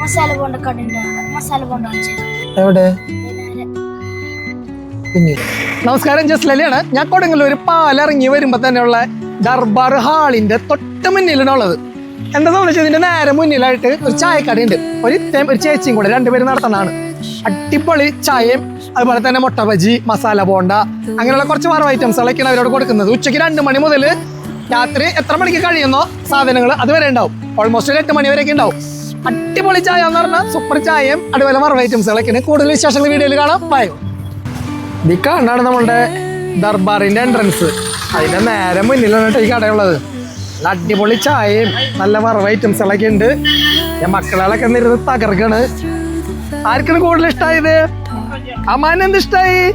മസാല ബോണ്ട മസാല ബോണ്ട എവിടെ? നമസ്കാരം ജസ് ലലിയാണ്. ഞാൻ കൊടുങ്ങല്ലൂർ പാലിറങ്ങി വരുമ്പോ തന്നെയുള്ള ദർബാർ ഹാളിന്റെ തൊട്ട് മുന്നിലാണുള്ളത് എന്താ വെച്ചാൽ ഇതിന്റെ നേരെ മുന്നിലായിട്ട് ഒരു ചായക്കടയുണ്ട്. ഒരു ഇത്തേം ഒരു ചേച്ചിയും കൂടെ രണ്ടുപേരും നടത്തുന്നതാണ്. അടിപൊളി ചായയും അതുപോലെ തന്നെ മുട്ട ബജി മസാല ബോണ്ട അങ്ങനെയുള്ള കുറച്ച് വറവ് ഐറ്റംസുകളൊക്കെയാണ് അവരോട് കൊടുക്കുന്നത്. ഉച്ചയ്ക്ക് രണ്ട് മണി മുതൽ രാത്രി എത്ര മണിക്ക് കഴിയുന്നോ സാധനങ്ങൾ അതുവരെ ഉണ്ടാവും. ഓൾമോസ്റ്റ് ഒരു എട്ട് മണി വരെയൊക്കെ ഉണ്ടാവും. അടിപൊളി ചായ എന്ന് പറഞ്ഞാൽ സൂപ്പർ ചായയും അതുപോലെ വറവ് ഐറ്റംസുകളൊക്കെയാണ് കൂടുതൽ വിശേഷങ്ങൾ വീഡിയോയിൽ കാണാം. ബൈ. ഈ കണ്ടാണ് നമ്മളുടെ ദർബാറിന്റെ എൻട്രൻസ് അതിന്റെ നേരെ മുന്നിലാണ് കേട്ടോ ഈ കടയുള്ളത്. അടിപൊളി ചായയും നല്ല വറവ് ഐറ്റംസുകളൊക്കെ ഉണ്ട് ഞാൻ മക്കളൊക്കെ നിരുന്ന് തകർക്കാണ്. ആർക്കാണ് കൂടുതൽ ഇഷ്ടമായത് അമ്മാൻ എന്ത് ഇഷ്ടമായി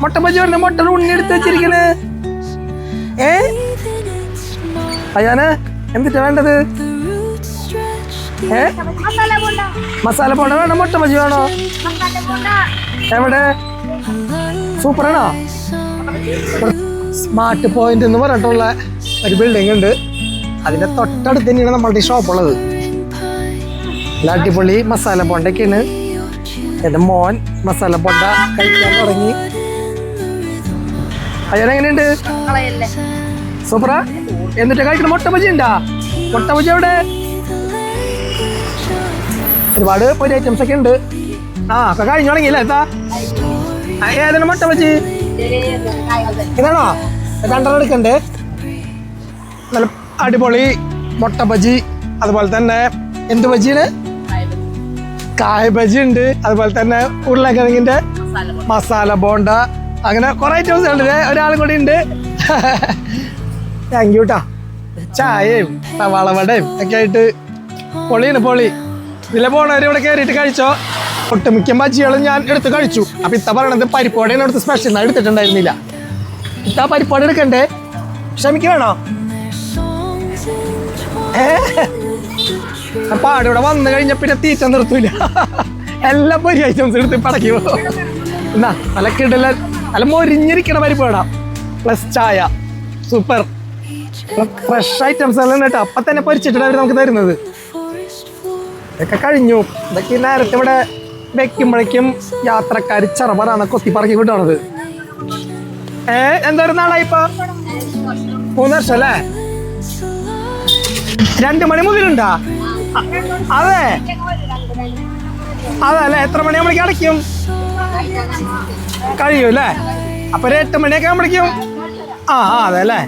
മുട്ട ബജി പറഞ്ഞ മുട്ട ഉണ്ണി എടുത്ത് വെച്ചിരിക്കണേ. ഏ? അയ്യാന് എന്തിട്ടാ വേണ്ടത്? ഏ? മസാല പോണ്ട വേണോ? മുട്ട ബജി വേണോ? എവിടെ? സൂപ്പറാണോ? സ്മാർട്ട് പോയിന്റ് എന്ന് പറഞ്ഞിട്ടുള്ള ഒരു ബിൽഡിംഗ് ഉണ്ട്. അതിന്റെ തൊട്ടടുത്ത് തന്നെയാണ് നമ്മളുടെ ഈ ഷോപ്പ് ഉള്ളത്. നല്ല അടിപൊളി മസാല പോണ്ടൊക്കെയാണ് എന്റെ മോൻ മസാല ബോണ്ട കഴിക്കാൻ തുടങ്ങി. അയ്യാനെങ്ങനെയുണ്ട് കളയല്ലേ സൂപ്പറാ? എന്നിട്ട് കഴിക്കണം മുട്ട ബജി ഉണ്ടാ? മുട്ട ബജി എവിടെ ഒരുപാട് പൊരി ഐറ്റംസ് ഒക്കെ ഉണ്ട്. ആ ഒക്കെ കഴിഞ്ഞു തുടങ്ങിയില്ല എത്താ ആ, ഏതാണ് മുട്ട വെച്ച്? ഇതാണോ? രണ്ടെണ്ണം എടുക്കണ്ടേ? നല്ല അടിപൊളി മുട്ട ബജി അതുപോലെ തന്നെ എന്ത് ബജിയാണ്? കായ ബജി ഉണ്ട് അതുപോലെ തന്നെ ഉരുളക്കിഴങ്ങിന്റെ മസാല ബോണ്ട അങ്ങനെ കുറെ ഐറ്റംസ് ഉണ്ട് ഒരാളും കൂടി ഉണ്ട്. താങ്ക് യൂട്ടാ ചായയും സവാള വടയും ഒക്കെ ആയിട്ട് പൊളിയാണ് പൊളി. ഇതിലെ പോണവർ ഇവിടെ കയറിയിട്ട് കഴിച്ചോ? ഒട്ടുമിക്ക ബജികളും ഞാൻ എടുത്ത് കഴിച്ചു. അപ്പൊ ഇത്ത പറയണത് പരിപ്പോടെയാണ് എടുത്ത് സ്പെഷ്യൽ എടുത്തിട്ടുണ്ടായിരുന്നില്ല. ഇത്ത പരിപ്പോടെ എടുക്കണ്ടേ? ക്ഷമിക്ക ഏ? പാടിവിടെ വന്നു കഴിഞ്ഞ പിന്നെ തീറ്റ നിർത്തൂല. എല്ലാം പൊരി ഐറ്റംസ് എടുത്ത് പടക്കി പോകും എന്നാ നല്ല കിടല നല്ല മൊരിഞ്ഞിരിക്കണ പരിപ്പോടാ പ്ലസ് ചായ. സൂപ്പർ ഫ്രഷ് ഐറ്റംസ് എല്ലാം കേട്ടോ. അപ്പൊ തന്നെ പൊരിച്ചിട്ടാണ് അവർ നമുക്ക് തരുന്നത്. ഇതൊക്കെ കഴിഞ്ഞു. ഇതൊക്കെ നേരത്തെ ഇവിടെ വെക്കുമ്പോഴേക്കും യാത്രക്കാർ ചെറുപറാണ് കൊത്തി പറക്കി വിട്ടണത് ഏ എന്തൊരു നാളായി ഇപ്പൊ? മൂന്ന് വർഷം അല്ലേ? രണ്ട് മണി മുതലുണ്ടാ? അതെ. അതെ അല്ലെ? എത്ര മണിയാകുമ്പോഴേക്കും അടയ്ക്കും? കഴിയും അല്ലേ? അപ്പൊ ഒരു എട്ട് മണിയൊക്കെ ആകുമ്പോഴേക്കും ആ ആ അതെ അല്ലേ?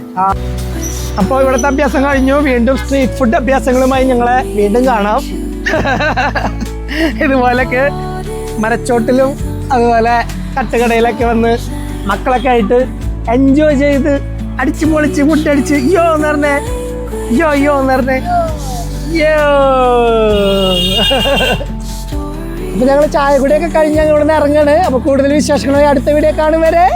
അപ്പോൾ ഇവിടുത്തെ അഭ്യാസം കഴിഞ്ഞു. വീണ്ടും സ്ട്രീറ്റ് ഫുഡ് അഭ്യാസങ്ങളുമായി ഞങ്ങളെ വീണ്ടും കാണാം. ഇതുപോലൊക്കെ മരച്ചോട്ടിലും അതുപോലെ തട്ടുകടയിലൊക്കെ വന്ന് മക്കളൊക്കെ ആയിട്ട് എൻജോയ് ചെയ്ത് അടിച്ചു പൊളിച്ച് മുട്ടടിച്ച് യോ എന്ന് പറഞ്ഞേ. യോ യോ എന്ന് പറഞ്ഞേ. യോ. അപ്പൊ ഞങ്ങൾ ചായ കൂടിയൊക്കെ കഴിഞ്ഞ് ഞങ്ങൾ ഇവിടെ നിന്ന് ഇറങ്ങാണ്. അപ്പൊ കൂടുതൽ വിശേഷങ്ങളായി അടുത്ത വീഡിയോ കാണും വരെ!